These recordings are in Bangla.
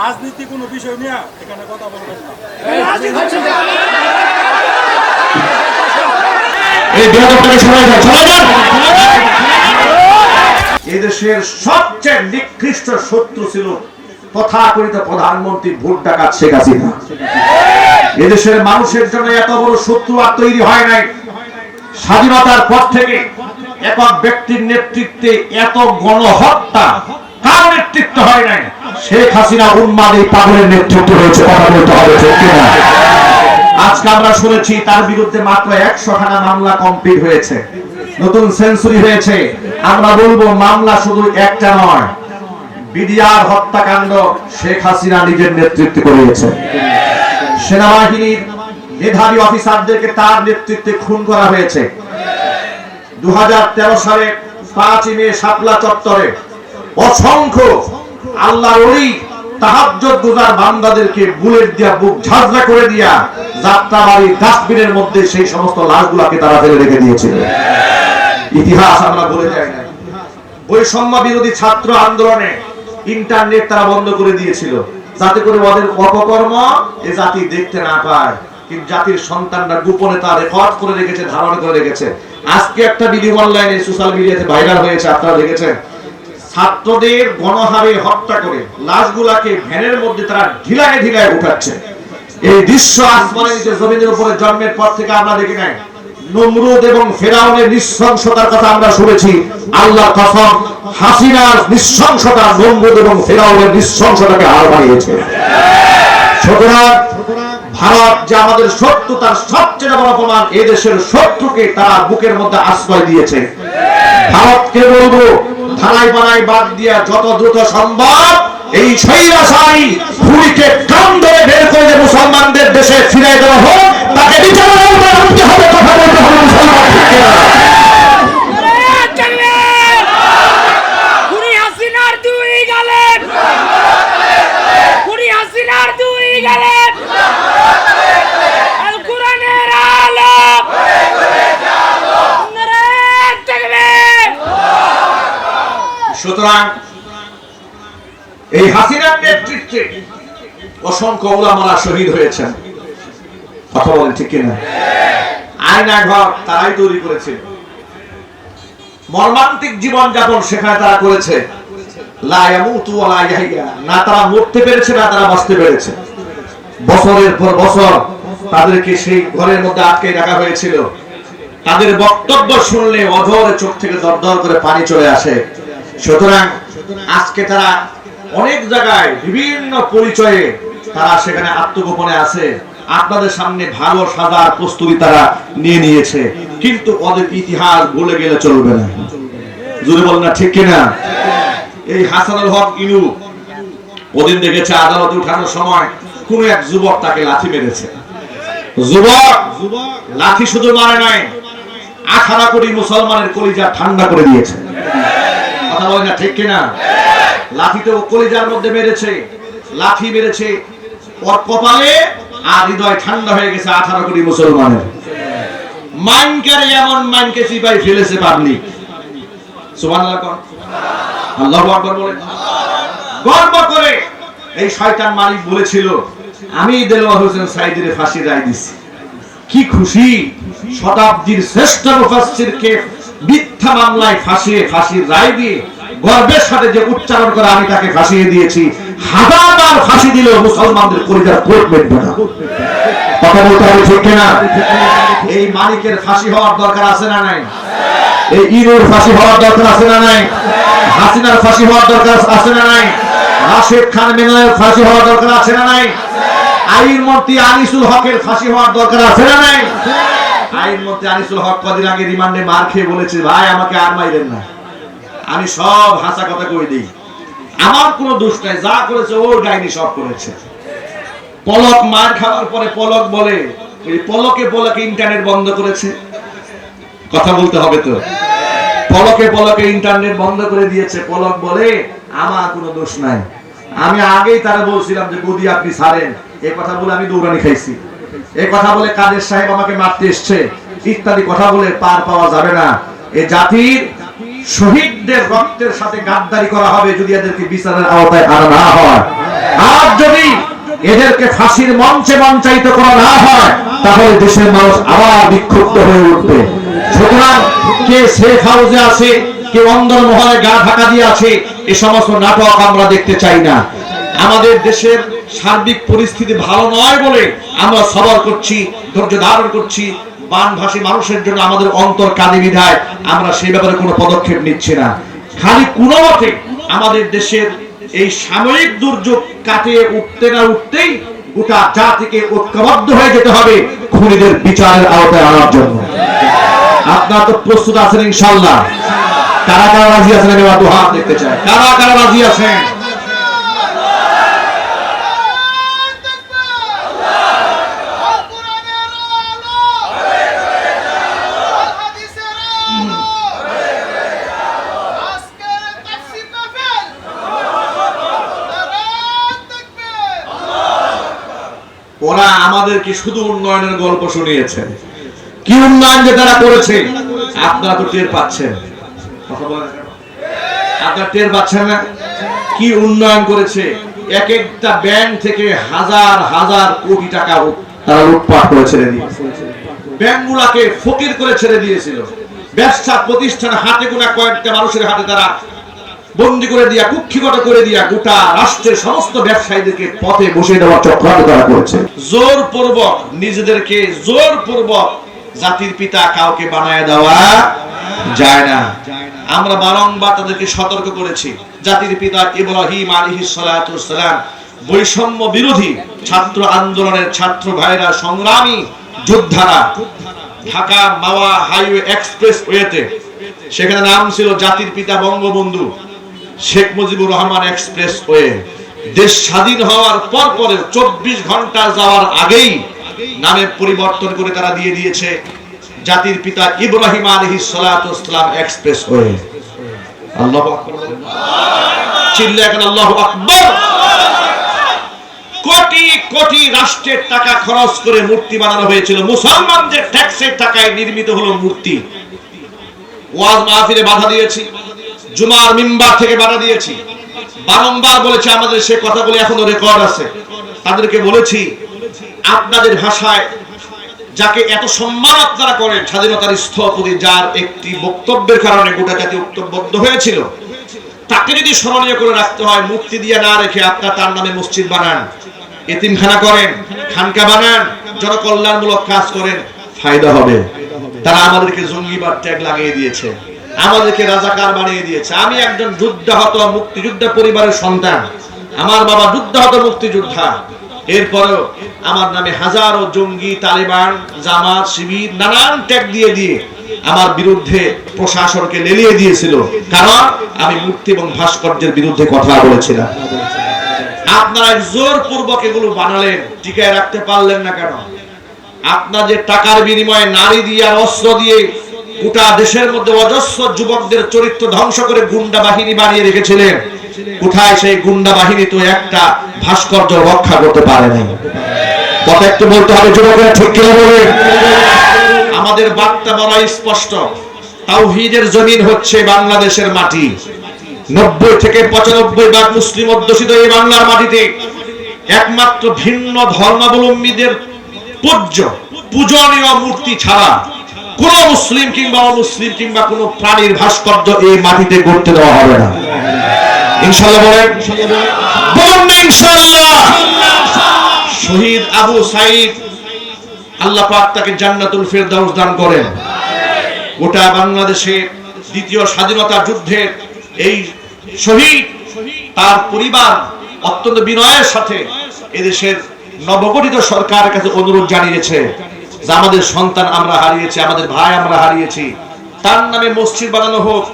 রাজনীতি কোনো বিষয় নিয়ে এখানে কথা বলবেন এদেশের সবচেয়ে নিকৃষ্ট শত্রু ছিল তথাকথিত প্রধানমন্ত্রী ভোট ডাকাত শেখ হাসিনা। এদেশের মানুষের জন্য এত বড় শত্রু আর তৈরি হয় নাই। স্বাধীনতার পর থেকে একক ব্যক্তির নেতৃত্বে এত গণহত্যা কার নেতৃত্ব হয় নাই? শেখ হাসিনা উন্মাদ এই পাগলের নেতৃত্ব হয়েছে কথা বলতে হবে কিনা? আজকে আমরা শুনেছি তার বিরুদ্ধে মাত্র একশো খানা মামলা কমপ্লিট হয়েছে। নতুন সেঞ্চুরি হয়েছে। আমরা বলব, মামলা শুধু একটা নয়, বিডিআর হত্যাকাণ্ড শেখ হাসিনা নিজের নেতৃত্বে করিয়েছে সেনাবাহিনীর মেধাবী অফিসারদেরকে তার নেতৃত্বে খুন করা হয়েছে। দু হাজার তেরো সালে পাঁচই মে শাপলা চত্বরে অসংখ্য আল্লাহ ওই বান্দাদেরকে বুলেট দিয়া বুক করে দিয়া মধ্যে সেই সমস্ত তারা ফেলে রেখে দিয়েছিল। ইতিহাস আমরা ভুলে যাই না। বিরোধী ছাত্র আন্দোলনে ইন্টারনেট তারা বন্ধ করে দিয়েছিল। যাতে করে ওদের অপকর্ম এ জাতি দেখতে না পায়। কিন্তু জাতির সন্তানরা গোপনে তা রেকর্ড করে রেখেছে, ধারণ করে রেখেছে। আজকে একটা ভিডিও অনলাইনে সোশ্যাল মিডিয়াতে ভাইরাল হয়েছে, আপনারা দেখেছেন? ছাত্রদের গণহারে হত্যা করে লাশগুলাকে ভ্যানের মধ্যে তারা ঢিলায় ঢিলায় উঠাচ্ছে। এই দৃশ্য আসমানের নিচে জমিনের উপরে জন্মের পর থেকে আমরা দেখি নাই। নমরুদ এবং ফেরাউনের নৃশংসতার কথা আমরা শুনেছি। আল্লাহ কসম হাসিনার নৃশংসতা নমরুদ এবং ফেরাউনের নৃশংসতাকে হার বাড়িয়েছে সুতরাং ভারত যে আমাদের শত্রু, তার সবচেয়ে বড় প্রমাণ এই দেশের শত্রুকে তারা বুকের মধ্যে আশ্রয় দিয়েছে। ভারতকে বলব ধারাই পালাই বাদ দিয়া যত দ্রুত সম্ভব এই স্বৈরাচারী খুনিকে কাম ধরে বের করে মুসলমানদের দেশে ফিরে দেওয়া হোক, তাকে বিচারের আওতায় আনতে হবে কথা বলতে হবে মুসলমান ঠিক কিনা? খুনি হাসিনার দুই গেলেন খুনি হাসিনার দুই গেলেন আল কোরআনের আলো নারায়ণ তাকবীর সুতরাং এই হাসিনার নেতৃত্বে অসংখ্য ওলামারা শহীদ হয়েছেন। কথা বলেন ঠিক কিনা? আয়না ঘর তারাই তৈরি করেছে। মর্মান্তিক জীবন যাপন সেখানে তারা করেছে। না তারা মরতে পেরেছে, না তারা বাঁচতে পেরেছে। বছরের পর বছর তাদেরকে সেই ঘরের মধ্যে আটকে রাখা হয়েছিল। তাদের বক্তব্য শুনলে অধর চোখ থেকে দরদর করে পানি চলে আসে। সুতরাং আজকে তারা অনেক জায়গায় বিভিন্ন পরিচয়ে তারা সেখানে আত্মগোপনে আছে। আপনাদের সামনে ভালো সাজার প্রস্তুতি তারা নিয়ে নিয়েছে। কিন্তু ওদের ইতিহাস ভুলে গেলে চলবে না। জোরে বল না ঠিক কিনা? এই হাসানুল হক ইনু ওদিন দেখেছে আদালতে উঠানোর সময় কোন এক যুবক তাকে লাথি মেরেছে। যুবক লাথি শুধু মারে নাই, আঠারো কোটি মুসলমানের কলিজা ঠান্ডা করে দিয়েছে। কথা বলে না, ঠিক কিনা? লাঠিতে ও কলিজার মধ্যে মেরেছে, লাঠি মেরেছে ওর কপালে আর হৃদয় ঠান্ডা হয়ে গেছে আঠারো কোটি মুসলমানের। মাইনকারে এমন মাইনকে সিপাই ফেলেছে পাবলিক। সুবহানাল্লাহ কোন আল্লাহু আকবার বলে গর্ব করে এই শয়তান মালিক বলেছিল, আমি দেলোয়ার হোসেন সাইদের ফাঁসি রায় দিছি। কি খুশি? শতাব্দীর শ্রেষ্ঠ মুফাসসিরকে মিথ্যা মামলায় ফাঁসিয়ে, ফাঁসির রায় দিয়ে গর্বের সাথে যে উচ্চারণ করে আমি তাকে ফাঁসিয়ে দিয়েছি, হাজারবার ফাঁসি দিলেও মুসলমানদের কলিজার কোট না। কথা বলতে হবে ঠিক কিনা? এই মালিকের ফাঁসি হওয়ার দরকার আছে না নাই? এই ফাঁসি হওয়ার দরকার আছে না নাই? হাসিনার ফাঁসি হওয়ার দরকার আছে না নাই? রাশেদ খান মেননের ফাঁসি হওয়ার দরকার আছে না নাই? আইন মন্ত্রী আনিসুল হকের ফাঁসি হওয়ার দরকার আছে না নাই? আইন মন্ত্রী আনিসুল হক কদিন আগে রিমান্ডে মার খেয়ে বলেছে, ভাই, আমাকে আর না। আমি সব হাসা কথা কই দিই। আমার কোনো দোষ নাই, যা করেছে ডাইনি সব করেছে। পলক মার খাওয়ার পরে পলক বলে পলকে পলকে ইন্টারনেট বন্ধ করেছে। কথা বলতে হবে তো। পলকে পলকে ইন্টারনেট বন্ধ করে দিয়েছে। পলক বলে, আমার কোনো দোষ নাই। আমি আগেই তারা বলছিলাম যে গদি আপনি ছাড়েন। এই কথা বলে আমি দৌড়ানি খাইছি। এই কথা বলে কাদের সাহেব আমাকে মারতে এসছে? ইত্যাদি কথা বলে পার পাওয়া যাবে না। এ জাতির শহীদদের রক্তের সাথে গাদ্দারি করা হবে যদি এদেরকে বিচারের আওতায় আনা না হয়। আর যদি এদেরকে ফাঁসির মঞ্চে মঞ্চায়িত করা না হয়, তাহলে দেশের মানুষ আবার বিক্ষুব্ধ হয়ে উঠবে। সুতরাং কে সেফ হাউসে আছে, কে অন্দর মহলে গা ঢাকা দিয়ে আছে, এ সমস্ত নাটক আমরা দেখতে চাই না। আমাদের দেশের সার্বিক পরিস্থিতি ভালো নয় বলে আমরা সবর করছি, ধৈর্য ধারণ করছি। বানভাসী মানুষের জন্য আমাদের অন্তর কাঁদি বিধায় আমরা সেই ব্যাপারে কোনো পদক্ষেপ নিচ্ছি না। খালি কোনো মতে আমাদের দেশের এই সাময়িক দুর্যোগ কাটিয়ে উঠতে না উঠতেই গোটা জাতিকে ঐক্যবদ্ধ হয়ে যেতে হবে খুনিদের বিচারের আওতায় আনার জন্য। আপনারা তো প্রস্তুত আছেন ইনশাল্লাহ কারা কারা রাজি আছেন আমি আমার হাত দেখতে চাই। কারা কারা রাজি আছেন? আমাদেরকে শুধু উন্নয়নের গল্প শুনিয়েছে কি উন্নয়ন যে তারা করেছে, আপনারা তো টের পাচ্ছেন? আপনারা টের পাচ্ছেন না? কি উন্নয়ন করেছে? এক একটা ব্যাংক থেকে হাজার হাজার কোটি টাকা তারা লুটপাট করে ছেড়ে দিয়েছে। ব্যাংকগুলাকে ফকির করে ছেড়ে দিয়েছিল। ব্যবসা প্রতিষ্ঠান হাতে গোনা কয়েকটা মানুষের হাতে তারা বন্দি করে দিয়া, কুক্ষিগত করে দিয়া গোটা রাষ্ট্রের সমস্ত ব্যবসায়ীদেরকে পথে বসে দেওয়ার চক্রান্ত তারা করেছে। জোর পূর্বক নিজেদেরকে জোর পূর্বক জাতির পিতা কাউকে বানায় দেওয়া যায় না। আমরা বারংবার তাদেরকে সতর্ক করেছি। জাতির পিতা ইব্রাহিম আলাইহিস সালাতু সালাম বৈষম্য বিরোধী ছাত্র আন্দোলনের ছাত্র ভাইরা সংগ্রামী যোদ্ধারা ঢাকা মাওয়া হাইওয়ে এক্সপ্রেস ওয়েতে সেখানে নাম ছিল জাতির পিতা বঙ্গবন্ধু। শেখ মুজিবুর রহমান এক্সপ্রেস ওয়ে দেশ স্বাধীন হওয়ার পর পরে চব্বিশ ঘণ্টা যাওয়ার আগেই নামে পরিবর্তন করে তারা দিয়ে দিয়েছে জাতির পিতা ইব্রাহিম আলহি সালাম এক্সপ্রেস ওয়ে কোটি কোটি রাষ্ট্রের টাকা খরচ করে মূর্তি বানানো হয়েছিল। মুসলমানদের ট্যাক্সের টাকায় নির্মিত হলো মূর্তি। ওয়াজ মাহফিলে বাধা দিয়েছি। জুমার মিম্বার থেকে বাধা দিয়েছি। বারংবার বলেছি আমাদের সে কথাগুলো এখনও রেকর্ড আছে। তাদেরকে বলেছি, আপনাদের ভাষায় যাকে এত সম্মান আপনারা করেন, স্বাধীনতার স্থপতি যার একটি বক্তব্যের কারণে গোটা জাতি ঐক্যবদ্ধ হয়েছিল, তাকে যদি স্মরণীয় করে রাখতে হয় মূর্তি দিয়ে না রেখে আপনার তার নামে মসজিদ বানান, এতিমখানা করেন, খানকা বানান, জনকল্যাণমূলক কাজ করেন, ফায়দা হবে। তারা আমাদেরকে জঙ্গিবাদ ট্যাগ লাগিয়ে দিয়েছে। আমাদেরকে রাজাকার বানিয়ে দিয়েছে। আমি একজন যুদ্ধাহত মুক্তিযোদ্ধা পরিবারের সন্তান। আমার বাবা যুদ্ধাহত মুক্তিযোদ্ধা। এরপরেও আমার নামে হাজারো জঙ্গি, তালিবান, জামাত, শিবির নানান ট্যাগ দিয়ে দিয়ে আমার বিরুদ্ধে প্রশাসনকে লেলিয়ে দিয়েছিল। কারণ আমি মূর্তি এবং ভাস্কর্যের বিরুদ্ধে কথা বলেছিলাম। আপনারা জোর পূর্বক এগুলো বানালেন, টিকায় রাখতে পারলেন না কেন? আপনাদের টাকার বিনিময়ে নারী দিয়ে আর অস্ত্র দিয়ে গোটা দেশের মধ্যে অজস্র যুবকদের চরিত্র ধ্বংস করে গুন্ডা বাহিনী বানিয়ে রেখেছিলেন। কোথায় সেই গুন্ডা বাহিনী তো একটা ভাস্কর্য রক্ষা করতে পারেনি কথা একটু বলতে হবে, যুবকেরা ঠিক কিনা বলে আমাদের বার্তা বড় স্পষ্ট। তাওহীদের জমিন হচ্ছে বাংলাদেশের মাটি। নব্বই থেকে পঁচানব্বই ভাগ মুসলিম অধ্যুষিত এই বাংলার মাটিতে। একমাত্র ভিন্ন ধর্মাবলম্বীদের পূজ্য, পূজনীয় মূর্তি ছাড়া কোন মুসলিম কিংবা অমুসলিম কিংবা কোন প্রাণীর ভাস্কর্য এই মাটিতে গড়তে দেওয়া হবে না। শহীদ আবু সাইদ আল্লাহ পাক তাকে জান্নাতুল ফেরদাউস দান করেন। গোটা বাংলাদেশে দ্বিতীয় স্বাধীনতা যুদ্ধের এই শহীদ তার পরিবার অত্যন্ত বিনয়ের সাথে এদেশের নবগঠিত সরকারের কাছে অনুরোধ জানিয়েছে। যে আমাদের সন্তান আমরা হারিয়েছি, আমাদের ভাই আমরা হারিয়েছি, তার নামে মসজিদ বানানো হোক,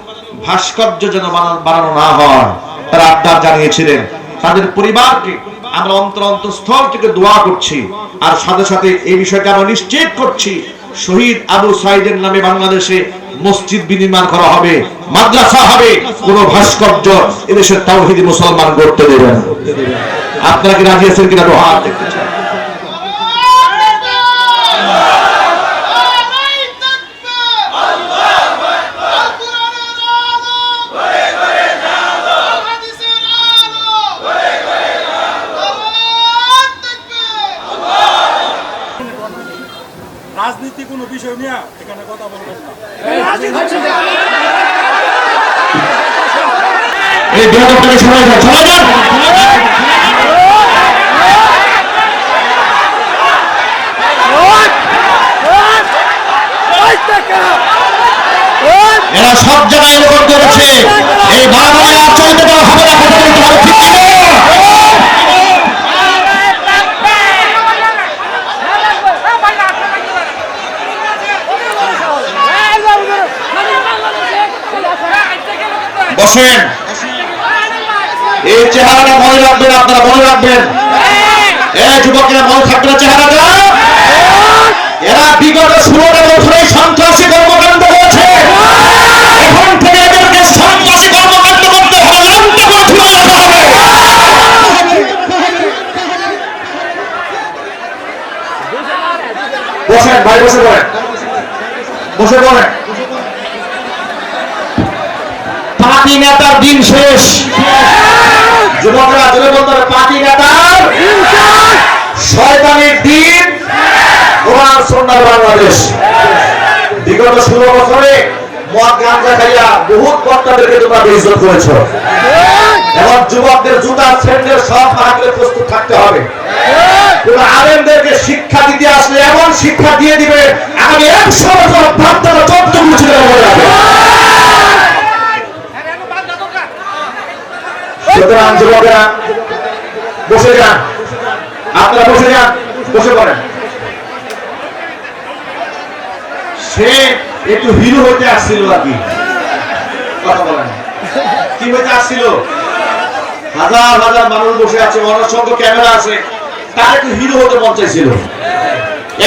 ভাস্কর্য যেন বানানো না হয়, তারা আবদার জানিয়েছিলেন। তাদের পরিবারকে আমরা অন্তর অন্তঃস্থল থেকে দোয়া করছি, আর সাথে সাথে এই বিষয়টা আমরা নিশ্চিত করছি, শহীদ আবু সাইদের নামে বাংলাদেশে মসজিদ বিনির্মাণ করা হবে, মাদ্রাসা হবে, কোন ভাস্কর্য এদেশের তাওহিদি মুসলমান গড়তে দেবেন আপনারা কি রাজি আছেন কিনা তো হাত দেখতে চাই রাজনীতি কোনো বিষয় নিয়ে এখানে কথা বলবেন না এই বিয়াদব থেকে সবাই যান সবাই যান। এরা সব জায়গায় লোক করেছে এই বাড়াবাড়ি আর চলতে হবে না? বসেন। এই চেহারাটা মনে রাখবেন, আপনারা মনে রাখবেন। এ যুবকেরা, মনে থাকবে না চেহারাটা? এরা বিগত ষোলোটা বছরে সন্ত্রাসী কর্মকাণ্ড করেছে। এখন থেকে এদেরকে সন্ত্রাসী কর্মকাণ্ড করতে হবে অন্ত করে রাখা হবে। বসেন, ভাই, বসে পড়েন। বসে পড়েন। পার্টি নেতার দিন শেষ। যুবকরা, জোরে বলতে পার্টি নেতার শয়তানের দিন কোরআন সন্ন্যার বাংলাদেশ। বিগত ষোলো বছরে যুবকদের সব প্রস্তুত থাকতে হবে। শিক্ষা দিতে আসলে এমন শিক্ষা দিয়ে দিবে, আগামী একশো বছর ভাবতারা চোদ্দ মুছে দেওয়া সুতরাং যুবকেরা বসে যান। আপনারা বসে যান, বসে পড়েন। সে একটু হিরো হতে আসছিল আর কথা বলেন। কি হতে আসছিল? হাজার হাজার মানুষ বসে আছে অনসংখ্য ক্যামেরা আছে। তার একটু হিরো হতে মন চাইছিল।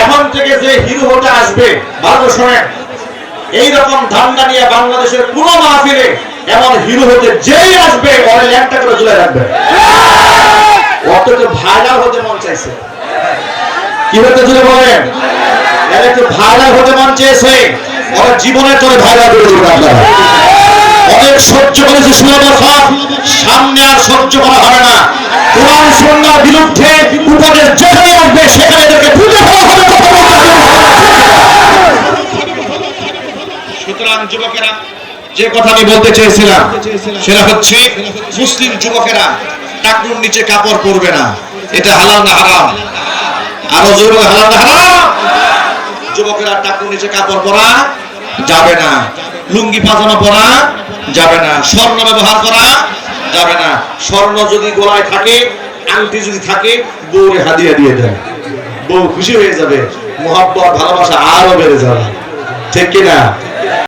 এখন থেকে যে হিরো হতে আসবে, ভালো শোনেন। এইরকম ধান্দা নিয়ে বাংলাদেশের কোন মাহফিলে এমন হিরো হতে যেই আসবে ওরা ল্যাংটা করে চলে রাখবে। অত ভাইরাল হতে মন চাইছে। কি হতে চলে বলেন? এরা একটু ভাইরাল হতে মন চেয়েছে ওরা জীবনের তোরে ভাইরাল করে দেবে আপনারা। অনেক সহ্য করেছে ষোলো বছর সামনে আর সহ্য করা হবে না। কোরআন সন্ন্যার বিরুদ্ধে উপদেশ যেখানে আসবে সেখানে এদেরকে হবে। সুতরাং যুবকেরা যে কথা আমি বলতে চেয়েছিলাম সেটা হচ্ছে মুসলিম যুবকেরা টাকনুর নিচে কাপড় পরবে না। এটা হালাল না হারাম? আরও জোরে হালাল না হারাম? যুবকেরা টাকুর নিচে কাপড় পরা যাবে না। লুঙ্গি পাজামা পরা যাবে না। স্বর্ণ ব্যবহার করা যাবে না। স্বর্ণ যদি গলায় থাকে আংটি যদি থাকে বউরে হাদিয়া দিয়ে দেয় বউ খুশি হয়ে যাবে। মোহাব্বত ভালোবাসা আরও বেড়ে যাবে। ঠিক কিনা?